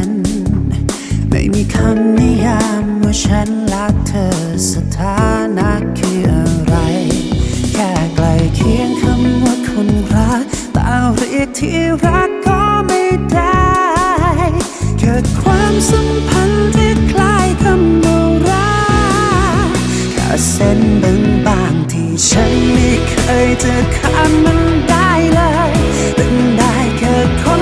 นำนิยามว่าฉันรักเธอสถานะคืออะไร แค่ใกลเคียงคำว่าคนรักแต่เรียกที่รักก็ไม่ได้แค่ความสัมพันธ์ที่คล้ายคำว่ารักแค่เส้นบางๆที่ฉันไม่เคยจะข้ามมันได้เลยเป็นได้แค่คน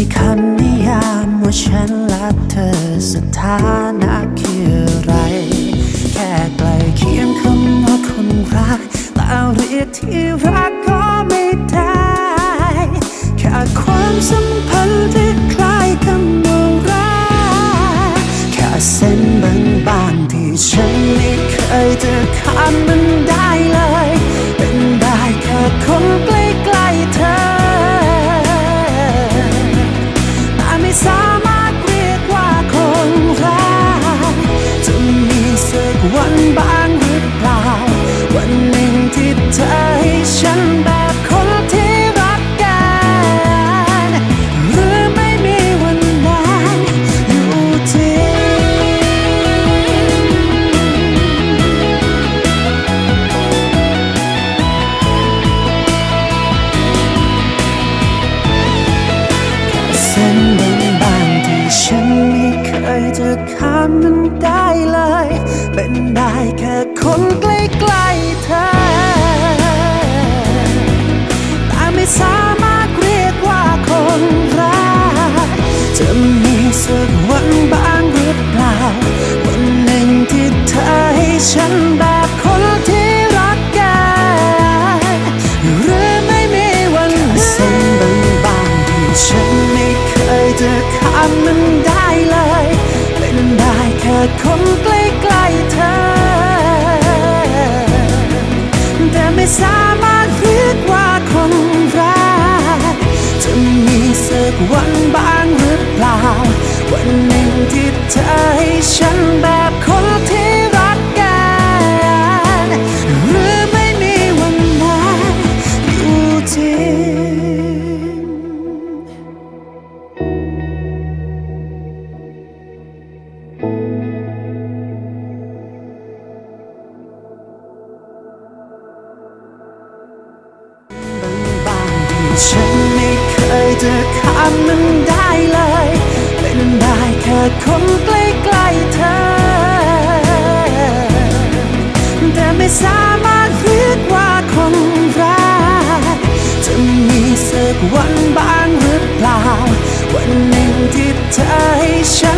มีคำนิยามว่าฉันรักเธอสถานะคืออะไร แค่ใกลเคียงคำว่าคนรักแต่เรียกที่รักก็ไม่ได้ แค่ความสัมพันธ์ที่คล้ายคำว่ารักแค่เส้นบางๆที่ฉันไม่เคยจะข้ามมัน สัก ข้ามมันได้เลย เป็นได้แค่คนใกล้ๆเธอแต่ไม่สามารถ สามารถเรียกว่าคนรักจะมีสักวันบ้างหรือเปล่า วันหนึ่งที่เธอให้ฉันแบบคนที่ ฉันไม่เคยจะข้ามมันได้เลย เป็นได้แค่คนใกล้ๆเธอ แต่ไม่สามารถเรียกว่าคนรักจะมีสักวันบ้างหรือเปล่า วันหนึ่งที่เธอให้ฉัน